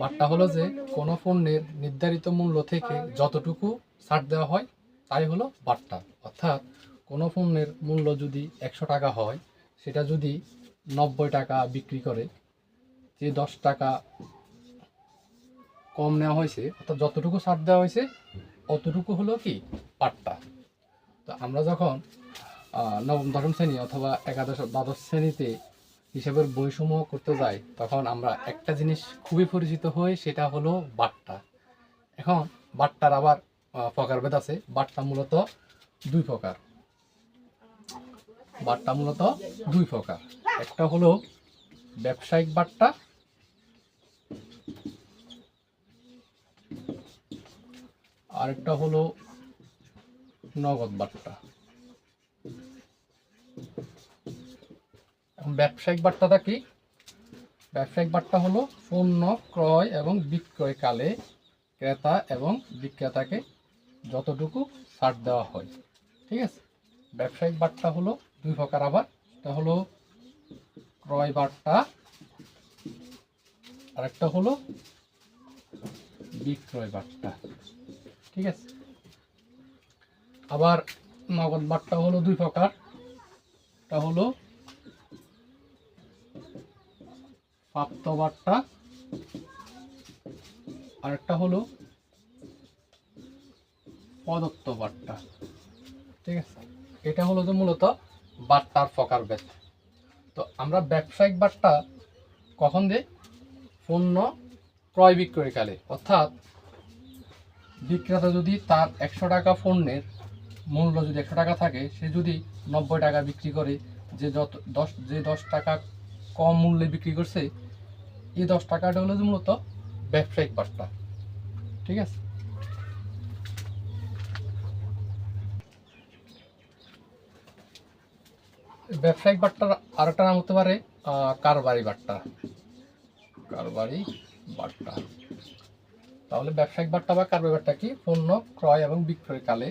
বাট্টা হলো যে, কোনো পণ্যের নির্ধারিত মূল্য থেকে যতটুকু ছাড় দেওয়া হয়, তাই হলো বার্তা। অর্থাৎ, কোনো পণ্যের মূল্য যদি একশো টাকা হয়, সেটা যদি নব্বই টাকা বিক্রি করে, যে দশ টাকা কম নেওয়া হয়েছে, অর্থাৎ যতটুকু ছাড় দেওয়া হয়েছে, অতটুকু হলো কি? পাট্টা তো আমরা যখন নবম, দশম শ্রেণি অথবা একাদশ, দ্বাদশ শ্রেণীতে হিসাবের বৈষম্য করতে যাই, তখন আমরা একটা জিনিস খুবই পরিচিত হই, সেটা হলো বাট্টা। এখন বাট্টার আবার প্রকারভেদ আছে। বাট্টা মূলত দুই প্রকার। বাট্টা মূলত দুই প্রকার। একটা হলো ব্যবসায়িক বাট্টা। আরেকটা হলো নগদ বাট্টা। এখন ব্যবসায়িক বাট্টাটা কি? ব্যবসায়িক বাট্টা হলো পণ্য ক্রয় এবং বিক্রয়কালে ক্রেতা এবং বিক্রেতাকে যতটুকু ছাড় দেওয়া হয়। ঠিক আছে? ব্যবসায়িক বার্তা হলো দুই প্রকার আবার। এটা হলো ক্রয় বাট্টা আরেকটা হলো বিক্রয় বার্তা। ঠিক আছে? আবার নগদ বার্তা হলো দুই প্রকার। এটা হলো প্রাপ্ত বাট্টা আরেকটা হলো প্রদত্ত বাট্টা ঠিক আছে? এটা হলো যে মূলত বাট্টার ফকার ভেদ তো আমরা ব্যবসায়িক বাট্টা কখন দিই? পণ্য ক্রয় বিক্রয়কালে অর্থাৎ বিক্রেতা যদি তার একশো টাকা পণ্যের মূল্য যদি একশো টাকা থাকে, সে যদি নব্বই টাকা বিক্রি করে, যে যত দশ যে দশ টাকা কম মূল্যে বিক্রি করছে এই দশ টাকাটা হলো যে মূলত ব্যবসায়িক বার্তা। ঠিক আছে? ব্যবসায়িক বার্তার আরেকটা নাম হতে পারে কারবারি বার্তা। কারবারি বার্তা। তাহলে ব্যবসায়িক বার্তা বা কারবারি বার্তা কি? পণ্য ক্রয় এবং বিক্রয়কালে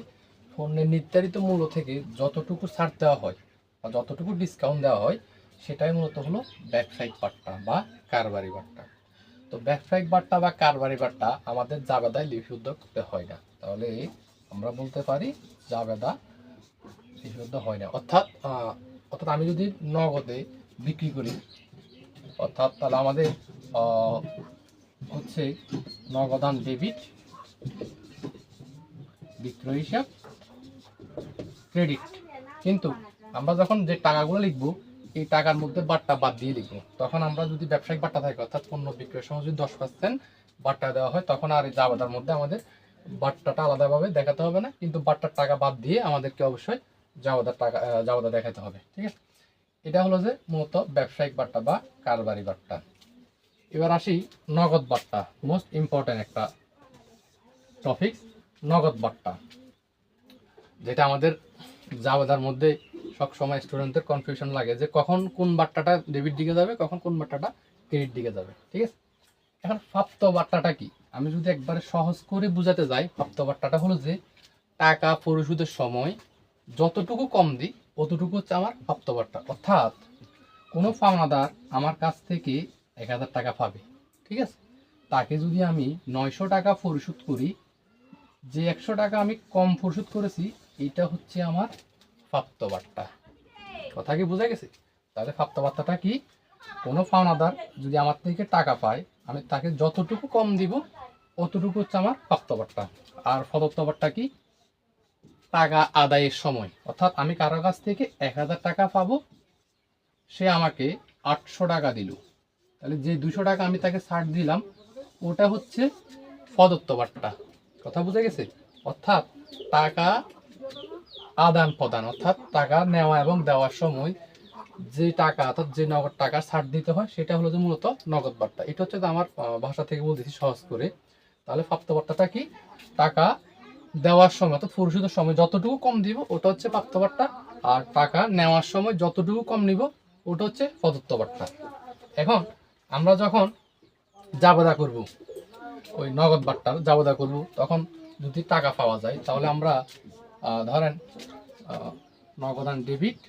পণ্যের নির্ধারিত মূল্য থেকে যতটুকু ছাড় দেওয়া হয় বা যতটুকু ডিসকাউন্ট দেওয়া হয়, সেটাই মূলত হলো ব্যবসায়িক বার্তা বা কারবারি বার্তা তো ব্যবসায়িক বার্তা বা কারবারি বার্তা আমাদের জাবেদায় লিপিবদ্ধ করতে হয় না। তাহলে আমরা বলতে পারি জাবেদা লিপিবদ্ধ হয় না। অর্থাৎ অর্থাৎ আমি যদি নগদে বিক্রি করি, অর্থাৎ তাহলে আমাদের হচ্ছে নগদান ডেবিট, বিক্রয় হিসাব, ক্রেডিট। কিন্তু আমরা যখন যে টাকাগুলো লিখব এই টাকার মধ্যে বাট্টা বাদ দিয়ে লিখব তখন আমরা যদি ব্যবসায়িক বাট্টা থাকে, অর্থাৎ পণ্য বিক্রয়ের সময় যদি দশ পার্সেন্ট বাট্টা দেওয়া হয়, তখন আর এই জাবেদার মধ্যে আমাদের বাট্টাটা আলাদাভাবে দেখাতে হবে না। কিন্তু বাট্টার টাকা বাদ দিয়ে আমাদেরকে অবশ্যই জাবাদার টাকা জাবেদা দেখাতে হবে, ঠিক আছে? এটা হলো যে মূলত ব্যবসায়িক বাট্টা বা কারবারি বাট্টা এবার আসি নগদ বাট্টা মোস্ট ইম্পর্টেন্ট একটা টপিক নগদ বাট্টা যেটা আমাদের জাবেদার মধ্যে সব সময় স্টুডেন্টদের কনফিউশন লাগে যে কখন কোন বার্তাটা ডেবিট দিকে যাবে, কখন কোন বাট্টাটা ক্রেডিট দিকে যাবে, ঠিক আছে? এখন প্রাপ্ত বার্তাটা কি? আমি যদি একবারে সহজ করে বুঝাতে যাই, প্রাপ্ত বাট্টাটা হলো যে টাকা পরিশোধের সময় যতটুকু কম দিই, অতটুকু হচ্ছে আমার প্রাপ্ত বাট্টা অর্থাৎ কোনো পাওনাদার আমার কাছ থেকে এক হাজার টাকা পাবে, ঠিক আছে? তাকে যদি আমি নয়শো টাকা পরিশোধ করি, যে একশো টাকা আমি কম পরিশোধ করেছি এটা হচ্ছে আমার প্রাপ্ত বার্তা কথা কি বোঝা গেছে? তাহলে প্রাপ্ত বার্তাটা কি? কোনো পাওনাদার যদি আমার থেকে টাকা পায়, আমি তাকে যতটুকু কম দিব, অতটুকু হচ্ছে আমার প্রাপ্ত বার্তা আর প্রদত্ত বার্তা কি? টাকা আদায়ের সময়। অর্থাৎ আমি কারও কাছ থেকে এক হাজার টাকা পাবো, সে আমাকে আটশো টাকা দিল। তাহলে যে দুশো টাকা আমি তাকে ছাড় দিলাম, ওটা হচ্ছে প্রদত্ত বার্তা কথা বুঝে গেছে? অর্থাৎ টাকা আদান প্রদান, অর্থাৎ টাকা নেওয়া এবং দেওয়ার সময় যে টাকা, অর্থাৎ যে নগদ টাকা ছাড় দিতে হয়, সেটা হলো যে মূলত নগদ বার্তা। এটা হচ্ছে আমার ভাষা থেকে বলতেছি সহজ করে। তাহলে প্রাপ্ত বার্তাটা কি? টাকা দেওয়ার সময়, অর্থাৎ পরিশোধের সময় যতটুকু কম দিব, ওটা হচ্ছে প্রাপ্ত বার্তা। আর টাকা নেওয়ার সময় যতটুকু কম নিব, ওটা হচ্ছে প্রদত্ত বার্তা। এখন আমরা যখন জাবেদা করব, ওই নগদ বাট্টার জাবেদা করব, তখন যদি টাকা পাওয়া যায়, তাহলে আমরা ধরেন নগদান ডেবিট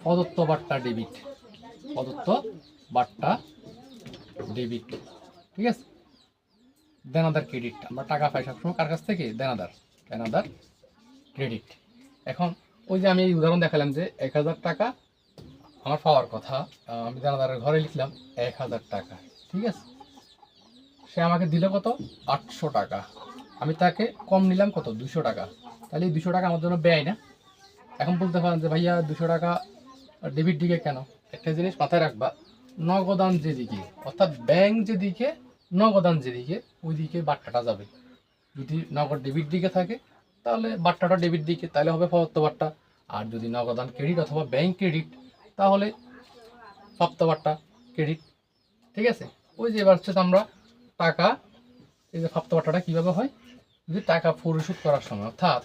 প্রদত্ত বাট্টা ডেবিট প্রদত্ত বাট্টা ডেবিট ঠিক আছে? দেনাদার ক্রেডিট আমরা টাকা পাই সবসময় কার কাছ থেকে? দেনাদার দেনাদার ক্রেডিট এখন, ওই যে আমি এই উদাহরণ দেখালাম যে এক হাজার টাকা আমার পাওয়ার কথা আমি দেনাদারের ঘরে লিখলাম এক হাজার টাকা, ঠিক আছে? সে আমাকে দিল কত? আটশো টাকা। আমি তাকে কম নিলাম কত? দুশো টাকা। তাহলে এই দুশো টাকা আমার জন্য ব্যয় না। এখন বলতে পারেন যে, ভাইয়া, দুশো টাকা ডেবিট দিকে কেন? একটা জিনিস মাথায় রাখবা, নগদান যেদিকে, অর্থাৎ ব্যাংক যেদিকে, নগদান যেদিকে ওই দিকে বাট্টাটা যাবে। যদি নগদ ডেবিট দিকে থাকে, তাহলে বাট্টাটা ডেবিট দিকে, তাহলে হবে ফরত্ব বাট্টা। আর যদি নগদান ক্রেডিট অথবা ব্যাংক ক্রেডিট তাহলে সপ্ত বাট্টা ক্রেডিট ঠিক আছে? ওই যে এবার হচ্ছে আমরা টাকা, এই যে সপ্ত বাট্টাটা কীভাবে হয়? যদি টাকা পরিশোধ করার সময় অর্থাৎ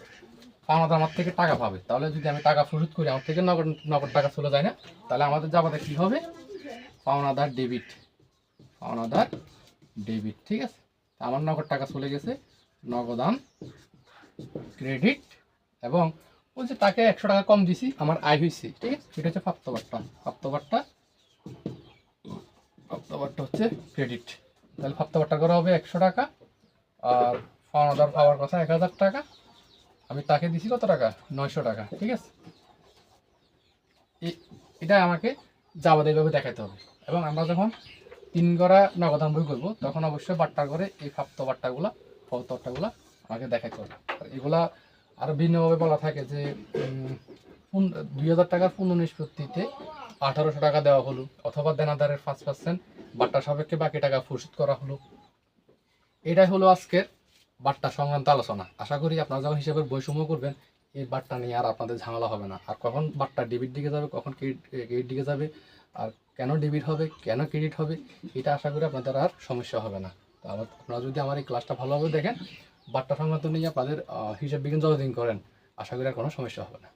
আমাদের আমার থেকে টাকা পাবে, তাহলে যদি আমি টাকা পরিশোধ করি, আমার থেকে নগদ নগদ টাকা চলে যায় না, তাহলে আমাদের যাবাতে কী হবে? পাওনাদার ডেবিট। পাওনাদার ডেবিট, ঠিক আছে? আমার নগদ টাকা চলে গেছে নগদান ক্রেডিট এবং ওই যে তাকে একশো টাকা কম দিছি, আমার আয় হয়েছে ঠিক আছে? সেটা হচ্ছে প্রাপ্তবারটা প্রাপ্তবারটা প্রাপ্তবারটা হচ্ছে ক্রেডিট। তাহলে প্রাপ্তবারটা করা হবে একশো টাকা আর পাওনাদার পাওয়ার কথা এক হাজার টাকা। আমি তাকে দিছি কত টাকা? নয়শো টাকা, ঠিক আছে? এটা আমাকে যাবাদীয়ভাবে দেখাতে হবে। এবং আমরা যখন তিন গড়া নগদান বই করব, তখন অবশ্যই বাট্টা করে এই প্রাপ্ত বাট্টাগুলা ফলত বাট্টাগুলা আমাকে দেখাতে হবে। এগুলা আরও ভিন্নভাবে বলা থাকে যে দুই হাজার টাকার পূর্ণ নিষ্পত্তিতে আঠারোশো টাকা দেওয়া হলো, অথবা দেনাদারের পাঁচ পার্সেন্ট বাট্টা সাপেক্ষে বাকি টাকা পরিশোধ করা হলো। এটাই হলো আজকের বাট্টা সংক্রান্ত আলোচনা। আশা করি আপনারা যখন হিসাবের বৈষম্য করবেন, এই বাট্টা নিয়ে আর আপনাদের ঝামেলা হবে না। আর কখন বাট্টা ডেবিট দিকে যাবে, কখন ক্রেডিট দিকে যাবে, আর কেন ডেবিট হবে, কেন ক্রেডিট হবে, এটা আশা করি আপনাদের আর সমস্যা হবে না। তো আপনারা যদি আমার এই ক্লাসটা ভালোভাবে দেখেন বাট্টা সংক্রান্ত নিয়ে আপনাদের হিসাব বিজ্ঞান যতদিন করেন, আশা করি আর কোনো সমস্যা হবে না।